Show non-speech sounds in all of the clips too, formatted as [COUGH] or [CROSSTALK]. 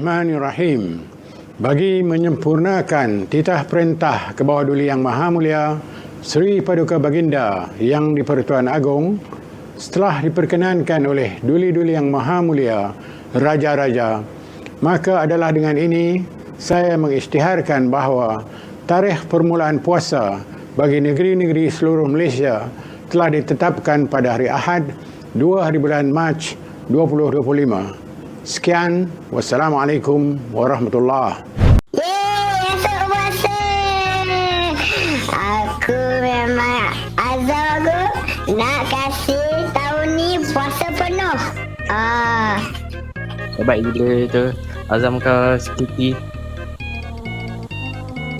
Bismillahirrahmanirrahim. Bagi menyempurnakan titah perintah ke bawah Duli Yang Maha Mulia Seri Paduka Baginda yang di-Pertuan Agong setelah diperkenankan oleh Duli-Duli Yang Maha Mulia Raja-Raja maka adalah dengan ini saya mengisytiharkan bahawa tarikh permulaan puasa bagi negeri-negeri seluruh Malaysia telah ditetapkan pada hari Ahad 2 hari bulan Mac 2025. Sekian, wassalamualaikum warahmatullahi puasa. Aku memang azam aku nak kasih tahun ni puasa penuh. Ah, Hebat gila tu. Azam kau security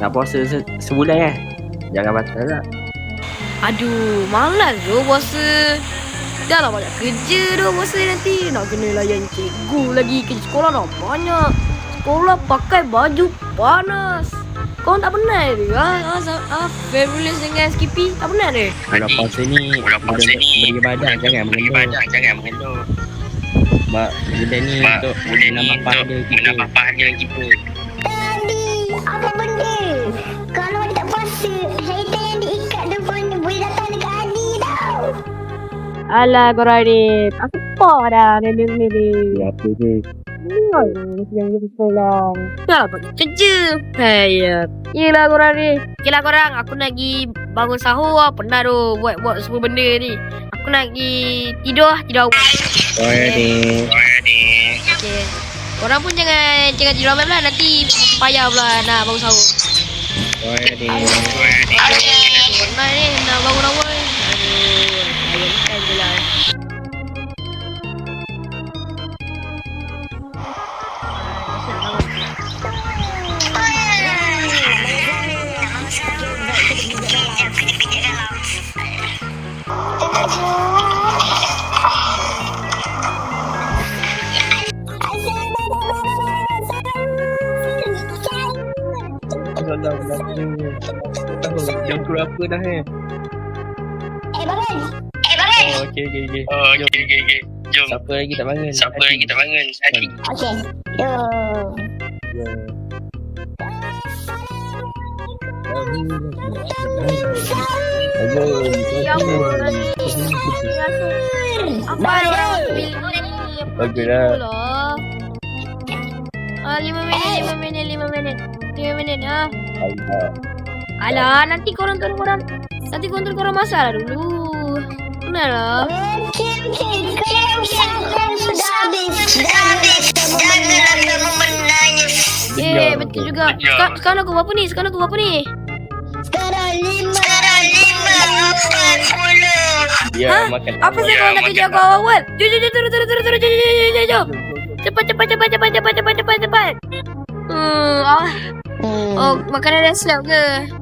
Nak puasa se- sebulan eh? Jangan batal lah. Aduh, malas tu puasa. Dah lah banyak kerja tu puasa nanti. Nak kena layan cikgu lagi. Kerja sekolah dah banyak. Sekolah pakai baju panas. Kau tak penat ke? Ha, ha, ha, ha Fabulous dengan Skippy tak penat ke? Bulan puasa ni Bulan puasa ni Beribadah jangan mengeluh beribadah jangan mengeluh. Sebab bulan ni Sebab untuk menambah untuk pahala kita menambah pahala kita. tadi apa benda? Kalau tak puasa, hater yang diikat tu Alah korang ni. Aku apa dah ni ni ni. Apa je Sedang pergi sekolah. Dah pergi kerja. Hai. Yelah korang ni. Okay lah korang. Aku nak pergi bangun sahur lah. Penat tu buat-buat semua benda ni. Aku nak pergi tidur lah. Tidur awal. Oh ni ni. Okay. Korang pun jangan jangan tidur awal lah. Nanti payah pula nak bangun sahur. Oh ni Oh ni. Tu apa dah eh Eh, bangun. Eh, bangun. Oh okey okey okey Oh okey okey okey. Jom. Siapa lagi tak bangun Siapa lagi tak bangun? Adi. Okey. Jom. Ya ampun. Apa orang ambil Bagus lah. Ah, lima minit, lima minit, lima minit. Lima minit, ah. Allah Alah, nanti korang turun korang. Nanti korang turun korang masak lah dulu. Kenal lah. Okey, okey. Kalau usahakan sudah habis. Sudah habis. Janganlah kamu menanya. Eh, betul juga. Sekarang, sekarang aku berapa ni? Sekarang aku berapa ni? Sekarang lima. Sekarang lima. Puluh. Ya Ha? makan Apa sih kau nak kerja kau awal? Jom, jom, jom, turun, turun, turun, turun, jom, jom, jom, jom. Cepat, cepat, cepat, cepat, cepat, cepat, cepat, cepat. Hmm, ah. Hmm. Oh, makanan dah siap ke?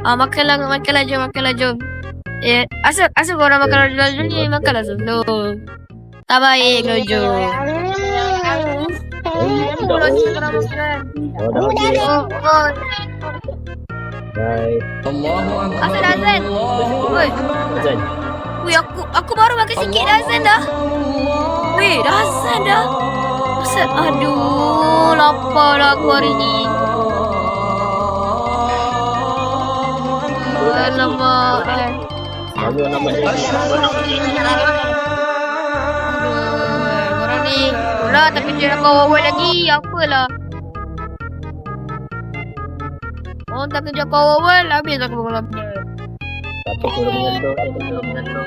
Ah, makanlah, makanlah, jom, makanlah, jom. Eh, asal, asal korang makan dulu dulu ni, makanlah. Tak baik, korang makan. Oh dah habis Oh, oh. Bye Asal Azan? Oi, Azan weh, aku, aku baru makan sikit dah Azan dah. Weh, dah Azan dah. Asal, aduh, lapar lah aku hari ni. Alamak. Nama dia Aduh, korang ni. Itulah tapi dia nak bawa awal lagi. Apalah. Orang tak kerja kau awal, habis aku suruh mengendor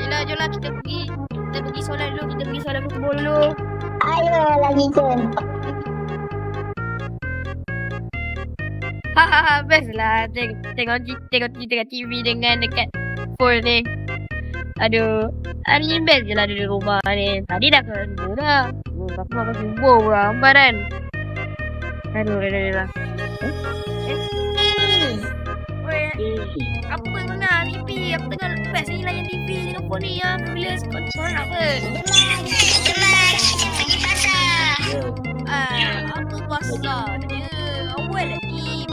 Yelah, jomlah kita pergi. Kita pergi solat dulu. Kita pergi solat berkebun dulu. Ayo lagi ke. [LAUGHS] Hahaha, best lah. Tengok, tengok, tengok, tengok TV dengan dekat phone ni. Aduh, hari ni best je lah duduk rumah ni. Tadi dah kerja dah. Oh, aku makan subuh pula, hambar kan. Aduh, dah, dah, dah, dah. Eh? Oi, apa tengah TV? Apa tengah best ni layan TV tengok phone ni ya. Bila sekolah apa? Pergi pasar. Ah, apa pasal dia?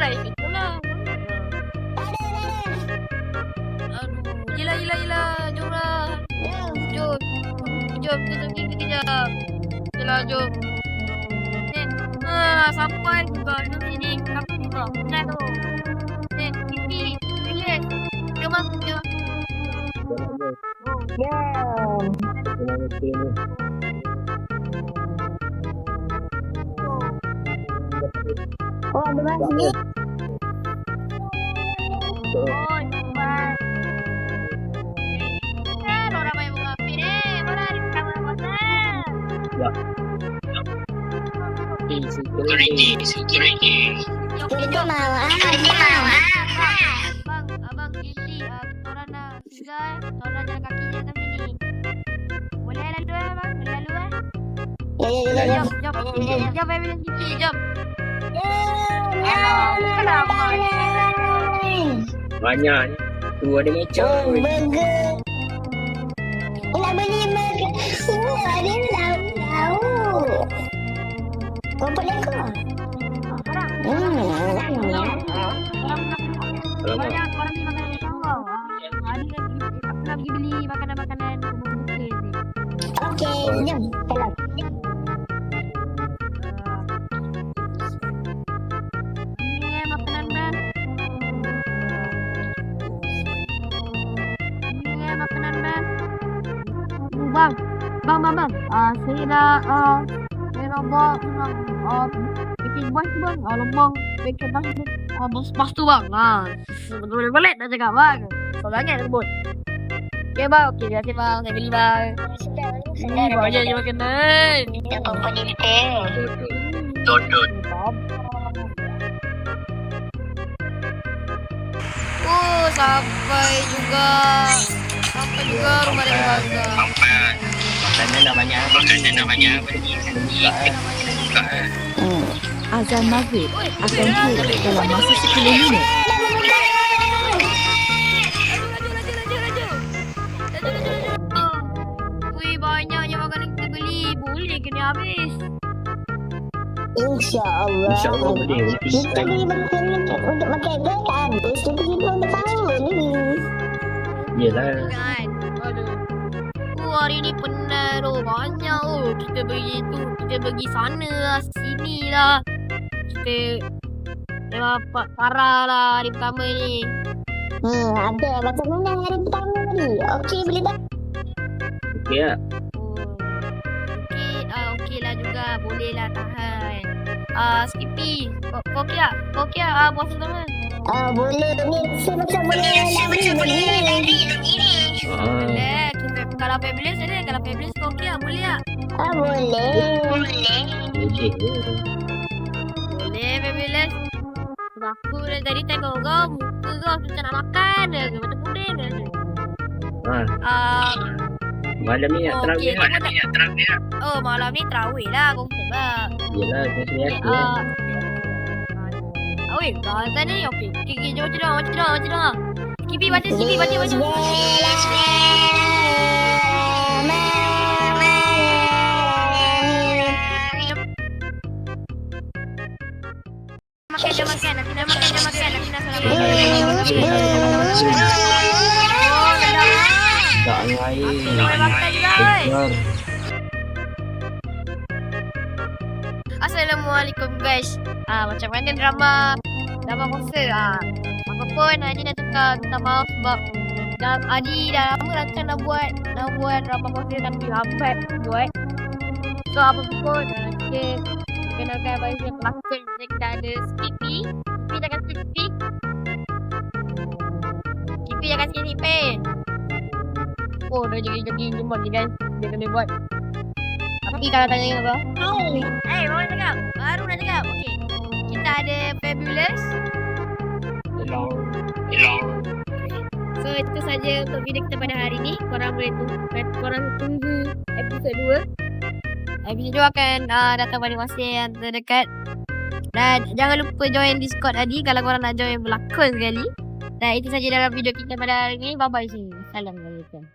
lah ikut sekolah. Aduh. Yelah, yelah, yelah. Jom lah. Jom. Jom, kita pergi kejap. Yelah, jom. Eh, ah, sampai juga di sini. Kamu juga. Penat tu. Eh, pipi. Relax. Jom lah, jom. Oh, ada masjid. Oh. Kan orang main bunga api ni. Mana hari pertama puasa? Eh, secret Security, ni. security. Itu mau ah. Itu mau ah. Abang, abang Gilly, uh, korang dah singgah eh. Korang jalan kaki je kat sini. Boleh lalu eh, abang? Boleh lalu eh? Ya, ya, ya, ya. Jom, jom. Jom, ambulance Gilly, jom. Alah, kenapa? Banyak ni. Tu ada macam. Oh, burger. Nak beli burger. Oh, ada lekor? Hmm, namanya. korang nak Alamak. Banyak korang ni makanan yang tahu. Hari lagi aku nak pergi beli makanan-makanan. Okey, jom. Bang, bang, bang, bang. Ah, saya dah ah, saya nak buat nak ah, bikin bos tu bang. Ah, lembang bikin bos tu. Ah, bos bos tu bang. Ah, betul betul nak cakap bang. Soalnya nak sebut. Okay bang, okay, terima kasih bang. Saya beli bang. Ini banyak je makanan. Dodot. Oh, sampai juga. Sampai juga rumah dari bangga. Sampai Makanan dah banyak. makanan dah banyak bagi. Buka eh. Azan maghrib akan tiba dalam masa 10 minit. Wih, banyaknya makanan kita beli. Boleh kena habis. InsyaAllah. InsyaAllah boleh. Kita beli makan untuk makan ke habis. Kita kita untuk tahu ni. Yelah. Kan? Aduh. Oh, hari ni penat tu. Banyak oh. Kita pergi tu. Kita pergi sana lah. Sini lah. Kita dapat parah lah hari pertama ni. Hmm, ada macam mana hari pertama tadi? Okey, boleh tak? Okey lah. Oh. Okey, ah okey lah juga. Boleh lah tahan. Ah, Skippy. Kau kau okey tak? Kau okey tak? Ah, puasa pertama. Ah, boleh. Ni saya macam boleh lari begini. Ah. Boleh. Kita kalau fabulous ada. Kalau fabulous kau okey tak? Boleh tak? Ah, boleh. Boleh je. Boleh, fabulous. Sebab aku dari tadi tengok kau. Muka kau macam nak makan je. Macam puding je. Ah, Ah, malam ni nak Oh, terawih okey. lah. Mana minyak terang dia? oh malam ni terawih lah. Kau sebab. Yelah, saya sini Okay, aku. lah. ah. Awih, dah azan ni. Okey, okey, okey. Jom, jom, jom, jom, jom, jom. Skippy baca, Skippy baca, baca. Makan, Lah. Tak air. Dah boleh makan juga, oi. Kejar. Assalamualaikum guys. Ah macam mana drama drama puasa ah. Apa pun Adi nak cakap minta maaf sebab dah Adi dah lama rancang nak buat nak buat drama puasa tapi lambat buat. So apa pun ah, kita kenalkan bagi yang pelakon kita ada Skippy. Skippy jangan Skippy. Skippy jangan Skippy. Oh dah jadi-jadi jemput ni kan. Dia kena buat. Tapi kalau tanya apa? Eh, baru nak cakap. Baru nak cakap. Okey. Kita ada Fabulous. Hello. Hello. So, itu saja untuk video kita pada hari ni. Korang boleh tunggu, korang tunggu episod 2. Episode 2 akan uh, datang pada masa yang terdekat. Dan jangan lupa join Discord tadi kalau korang nak join berlakon sekali. Dan itu saja dalam video kita pada hari ini. Bye-bye sini. Assalamualaikum.